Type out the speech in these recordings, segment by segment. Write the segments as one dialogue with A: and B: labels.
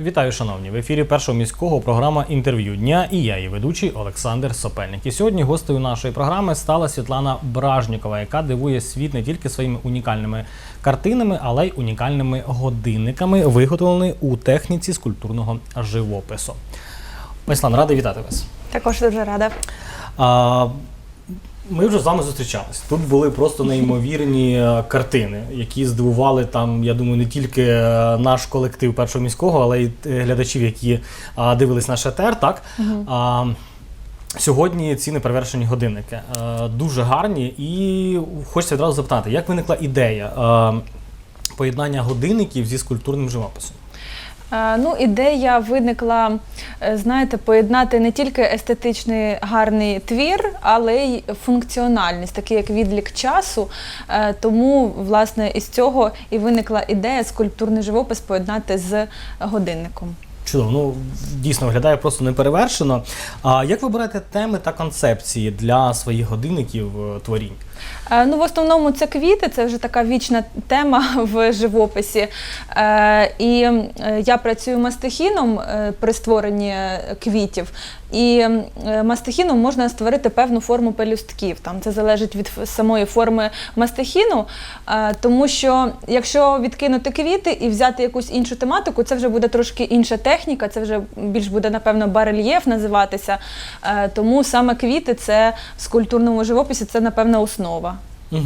A: Вітаю, шановні! В ефірі першого міського програма інтерв'ю дня і я, її ведучий Олександр Сопельник. І сьогодні гостею нашої програми стала Світлана Бражнікова, яка дивує світ не тільки своїми унікальними картинами, але й унікальними годинниками, виготовленими у техніці скульптурного живопису. Світлана, радий вітати вас.
B: Також дуже рада.
A: А, ми вже з вами зустрічались. Тут були просто неймовірні е, картини, які здивували там, я думаю, не тільки е, наш колектив першого міського, але й е, глядачів, які а, дивились наш етер. Так а, сьогодні ці неперевершені годинники е, дуже гарні, і хочеться відразу запитати, як виникла ідея е, поєднання годинників зі скульптурним живописом?
B: Е, Ну, ідея виникла, е, знаєте, поєднати не тільки естетичний гарний твір, але й функціональність, такий як відлік часу. Е, Тому, власне, із цього і виникла ідея скульптурний живопис поєднати з годинником.
A: Чудово, ну дійсно виглядає просто неперевершено. А як ви берете теми та концепції для своїх годинників е, творінь?
B: Е, Ну, в основному це квіти, це вже така вічна тема в живописі. Е, І я працюю мастихіном при створенні квітів. І е, мастихіном можна створити певну форму пелюстків. Там це залежить від самої форми мастихіну, е, тому що якщо відкинути квіти і взяти якусь іншу тематику, це вже буде трошки інша техніка, це вже більш буде, напевно, барельєф називатися. Е, Тому саме квіти це в скульптурному живописі це, напевно, основа.
A: Угу.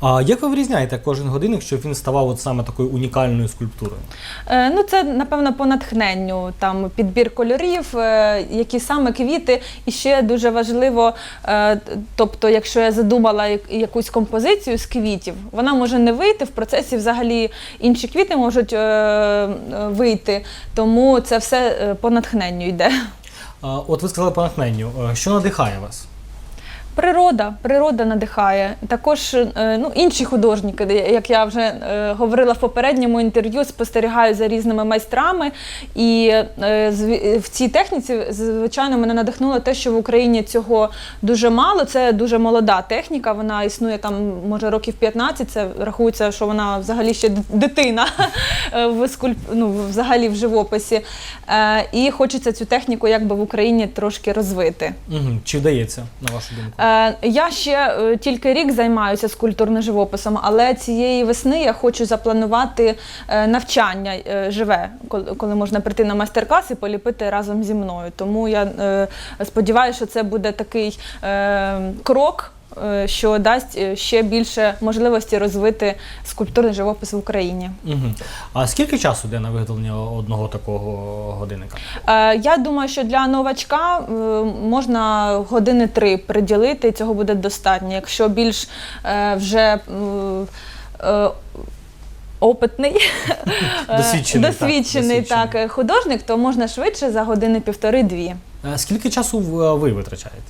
A: А як ви вирізняєте кожен годинник, щоб він ставав от саме такою унікальною скульптурою?
B: Е, Ну, це напевно по натхненню, там підбір кольорів, е, які саме квіти, і ще дуже важливо. е, Тобто, якщо я задумала як- якусь композицію з квітів, вона може не вийти в процесі. Взагалі інші квіти можуть е, е, вийти, тому це все е, по натхненню йде.
A: А, от ви сказали по натхненню. Е, Що надихає вас?
B: Природа, природа надихає. Також е, ну, інші художники, як я вже е, говорила в попередньому інтерв'ю, спостерігаю за різними майстрами. І е, в цій техніці, звичайно, мене надихнуло те, що в Україні цього дуже мало. Це дуже молода техніка. Вона існує там, може, років 15. Це рахується, що вона взагалі ще дитина в скульп... ну, взагалі в живописі. І хочеться цю техніку якби в Україні трошки розвити.
A: Чи вдається, на вашу думку?
B: Е, Я ще е, тільки рік займаюся скульптурним живописом, але цієї весни я хочу запланувати е, навчання живе, коли можна прийти на майстер-клас і поліпити разом зі мною. Тому я сподіваюся, що це буде такий крок. Е, Що дасть е, ще більше можливості розвити скульптурний живопис в Україні.
A: Угу. А скільки часу йде на виготовлення одного такого годинника?
B: Е, Я думаю, що для новачка можна години три приділити, і цього буде достатньо. Якщо більш вже опитний,
A: Досвідчений, так,
B: досвідчений
A: досвідчений.
B: так, художник, то можна швидше за години півтори-дві.
A: Скільки часу ви витрачаєте?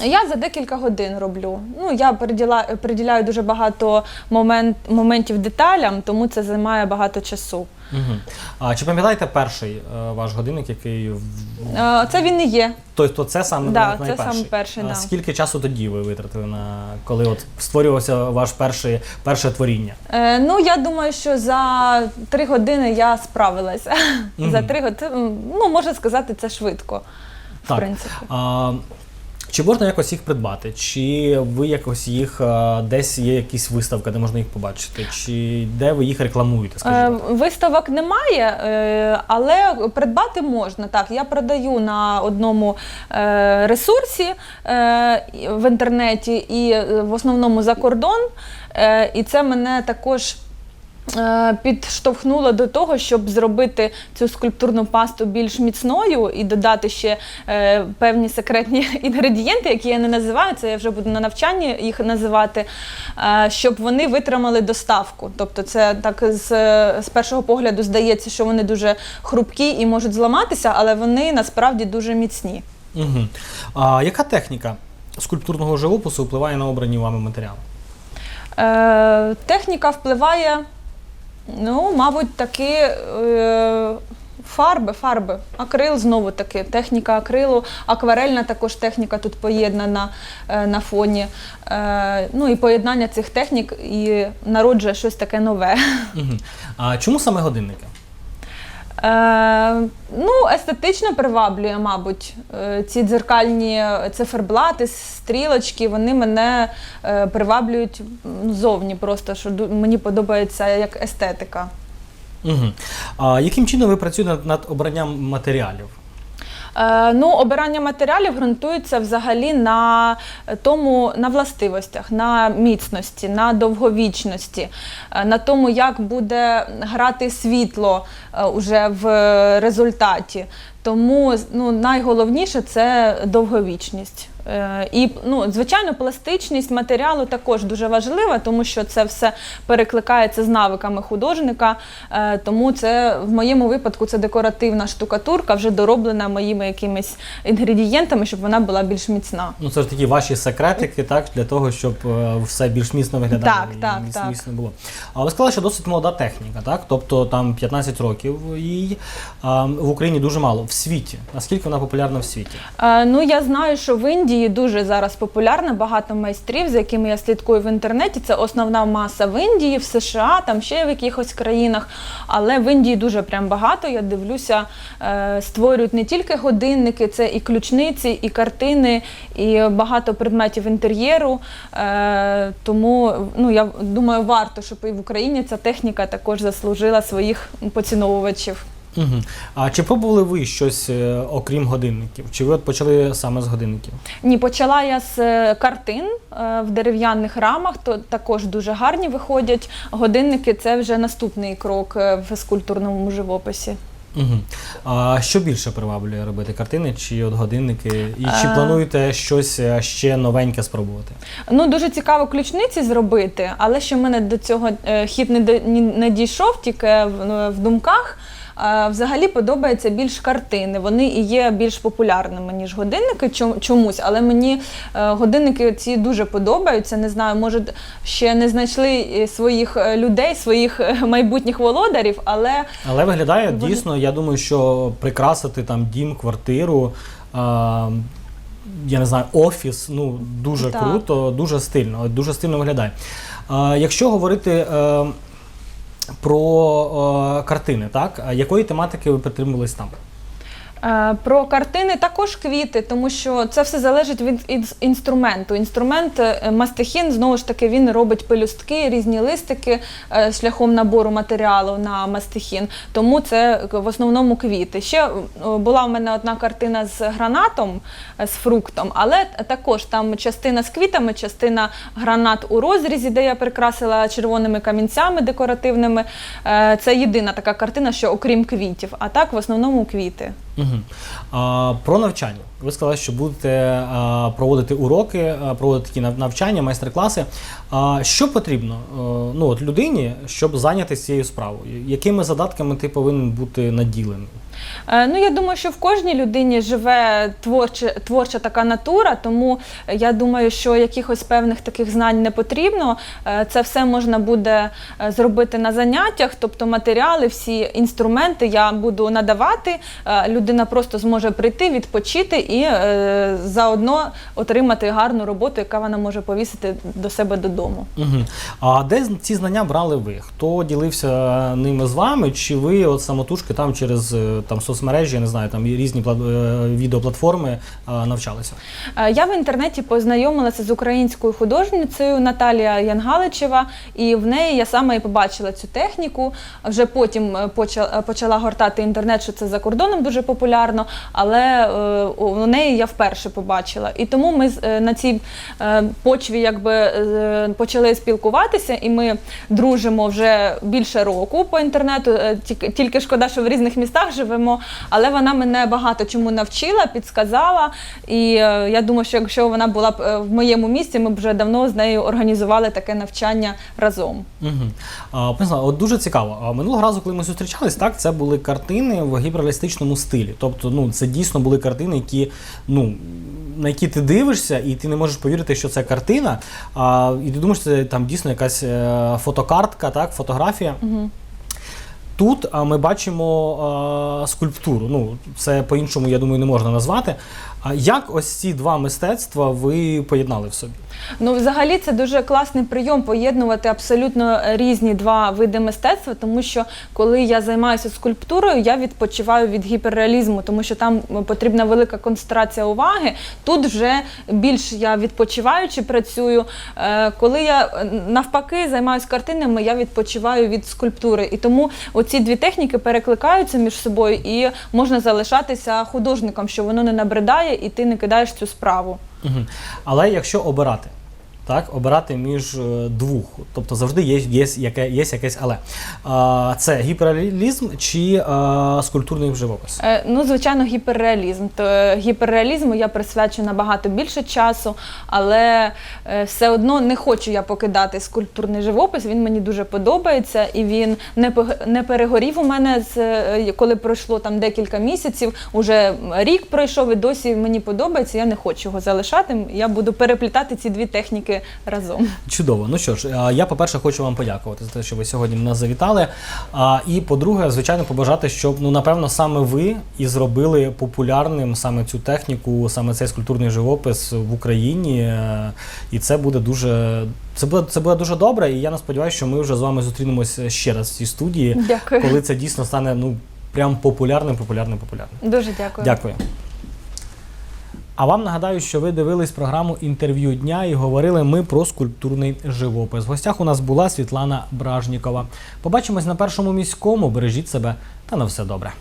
B: Я за декілька годин роблю. Ну я приділа, приділяю дуже багато момент, моментів деталям, тому це займає багато часу.
A: Угу. А чи пам'ятаєте перший е, ваш годинник, який в-
B: Е, Це він і є.
A: Тобто це саме
B: Да, це
A: найперший?
B: саме перший,
A: А
B: да.
A: Скільки часу тоді ви витратили на коли от створювався ваш перший перше творіння?
B: Е, ну, я думаю, що за три години я справилася.
A: Мгм.
B: За три години, ну, можна сказати, це швидко, в
A: Так.
B: принципі.
A: А, чи можна якось їх придбати? Чи ви якось їх десь є якісь виставка, де можна їх побачити? Чи де ви їх рекламуєте?
B: Е,
A: Скажімо так?
B: Виставок немає, е, але придбати можна. Так, я продаю на одному е, ресурсі е, в інтернеті і е, в основному за кордон. Е, І це мене також. Е, Підштовхнуло до того, щоб зробити цю скульптурну пасту більш міцною і додати ще е, певні секретні інгредієнти, які я не називаю. Це я вже буду на навчанні їх називати, е, щоб вони витримали доставку. Тобто, це так з, з першого погляду здається, що вони дуже хрупкі і можуть зламатися, але вони насправді дуже міцні.
A: Угу. А яка техніка скульптурного живопису впливає на обрані вами матеріали?
B: Е, техніка впливає, ну, мабуть, такі Е, Фарби, фарби, акрил знову таки, техніка акрилу, акварельна також техніка тут поєднана е, на фоні. Е, ну і поєднання цих технік і народжує щось таке нове.
A: А чому саме годинники?
B: Е, ну, естетично приваблює, мабуть, Е, ці дзеркальні циферблати, стрілочки, вони мене е, приваблюють зовні просто, що мені подобається як естетика.
A: Угу. А яким чином ви працюєте над, над обранням матеріалів?
B: Е, Ну, обирання матеріалів ґрунтується взагалі на тому, на властивостях, на міцності, на довговічності, е, на тому, як буде грати світло е, уже в результаті. Тому ну, найголовніше це довговічність. Е, І, ну, звичайно, пластичність матеріалу також дуже важлива, тому що це все перекликається з навиками художника. Е, Тому це в моєму випадку це декоративна штукатурка, вже дороблена моїми якимись інгредієнтами, щоб вона була більш міцна.
A: Ну, це ж такі ваші секретики, так, для того, щоб е, все більш міцно виглядало
B: Так,
A: і
B: так,
A: міц-
B: так.
A: міцно було. А ви сказали, що досить молода техніка, так? Тобто там 15 років їй в Україні дуже мало. Світі. Наскільки вона популярна в світі?
B: Е, Ну, я знаю, що в Індії дуже зараз популярна, багато майстрів, з якими я слідкую в інтернеті. Це основна маса в Індії, в США, там ще в якихось країнах. Але в Індії дуже прям багато. Я дивлюся, е, створюють не тільки годинники, це і ключниці, і картини, і багато предметів інтер'єру. Е, Тому ну, я думаю, варто, щоб і в Україні ця техніка також заслужила своїх поціновувачів.
A: Угу. А чи пробували ви щось е, окрім годинників? Чи ви от почали саме з годинників?
B: Ні, почала я з е, картин е, в дерев'яних рамах, то також дуже гарні виходять. Годинники це вже наступний крок е, в скульптурному живописі.
A: Угу. А що більше приваблює робити картини чи от годинники? І чи
B: Е.
A: плануєте щось е, ще новеньке спробувати?
B: Ну дуже цікаво ключниці зробити, але ще в мене до цього е, хід не, до- ні- не дійшов, тільки в, ну, в думках. Е, Взагалі подобаються більш картини. Вони і є більш популярними, ніж годинники чом- чомусь, але мені е, годинники ці дуже подобаються. Не знаю, може ще не знайшли е, своїх е, людей, своїх е, майбутніх володарів, але
A: Але виглядає
B: Вони-
A: дійсно, я думаю, що прикрасити там дім, квартиру. А, я не знаю, офіс, ну дуже
B: Так.
A: круто, дуже стильно, дуже стильно виглядає. А, якщо говорити е, про е, картини, так, якої тематики ви притримувались там?
B: Е, Про картини також квіти, тому що це все залежить від інструменту. Інструмент е, мастихін, знову ж таки, він робить пелюстки, різні листики е, шляхом набору матеріалу на мастихін. Тому це в основному квіти. Ще була в мене одна картина з гранатом, з фруктом, але також там частина з квітами, частина гранат у розрізі, де я прикрасила червоними камінцями декоративними. Це єдина така картина, що окрім квітів, а так в основному квіти.
A: Угу. А, про навчання. Ви сказали, що будете а, проводити уроки, а, проводити такі навчання, майстер-класи. А, що потрібно а, ну, от людині, щоб зайнятися цією справою? Якими задатками ти повинен бути наділений?
B: Е, Ну, я думаю, що в кожній людині живе творча, творча така натура, тому я думаю, що якихось певних таких знань не потрібно. Е, Це все можна буде е, зробити на заняттях, тобто матеріали, всі інструменти я буду надавати. Людина просто зможе прийти, відпочити і заодно отримати гарну роботу, яка вона може повісити до себе додому.
A: Угу. А де ці знання брали ви? Хто ділився ними з вами? Чи ви от самотужки там через там соцмережі, я не знаю, там різні пла- е, відеоплатформи навчалися?
B: Е, Я в інтернеті познайомилася з українською художницею Наталія Янгаличева, і в неї я саме і побачила цю техніку. Вже потім е, е, почала гортати інтернет, що це за кордоном дуже популярно, але е, у неї я вперше побачила. І тому ми на цій почві якби почали спілкуватися, і ми дружимо вже більше року по інтернету. Тільки, тільки шкода, що в різних містах живемо, але вона мене багато чому навчила, підсказала. І е, я думаю, що якщо вона була б е, в моєму місці, ми б вже давно з нею організували таке навчання разом.
A: Угу. А, от дуже цікаво. Минулого разу, коли ми зустрічались, так це були картини в гіперреалістичному стилі. Тобто, ну це дійсно були картини, які ну. На які ти дивишся, і ти не можеш повірити, що це картина. А, і ти думаєш, це там дійсно якась е, фотокартка, так, фотографія.
B: Угу.
A: Тут ми бачимо скульптуру. Ну, це по-іншому, я думаю, не можна назвати. А як ось ці два мистецтва ви поєднали в собі?
B: Ну, взагалі, це дуже класний прийом поєднувати абсолютно різні два види мистецтва, тому що коли я займаюся скульптурою, я відпочиваю від гіперреалізму, тому що там потрібна велика концентрація уваги. Тут вже більш я відпочиваючи працюю. Е, Коли я е, навпаки займаюся картинами, я відпочиваю від скульптури. І тому оці дві техніки перекликаються між собою, і можна залишатися художником, що воно не набридає, і ти не кидаєш цю справу.
A: Але якщо обирати, так, обирати між е, двох, тобто завжди є, є, яке, є якесь але. Це гіперреалізм чи а, скульптурний живопис?
B: Е, Ну, звичайно, гіперреалізм. То е, гіперреалізму я присвячу набагато більше часу, але е, все одно не хочу я покидати скульптурний живопис. Він мені дуже подобається, і він не не перегорів у мене з е, коли пройшло там декілька місяців. Уже рік пройшов і досі мені подобається. Я не хочу його залишати. Я буду переплітати ці дві техніки разом.
A: Чудово. Ну що ж, я, по-перше, хочу вам подякувати за те, що ви сьогодні нас завітали. А, і по-друге, звичайно, побажати, щоб ну напевно саме ви і зробили популярним саме цю техніку, саме цей скульптурний живопис в Україні. Е, І це буде дуже. Це буде, це буде дуже добре, і я не сподіваюся, що ми вже з вами зустрінемося ще раз в цій студії,
B: Дякую.
A: коли це дійсно стане ну прям популярним, популярним, популярним.
B: Дуже дякую.
A: Дякую. А вам нагадаю, що ви дивились програму інтерв'ю дня і говорили ми про скульптурний живопис. В гостях у нас була Світлана Бражнікова. Побачимось на першому міському. Бережіть себе та на все добре.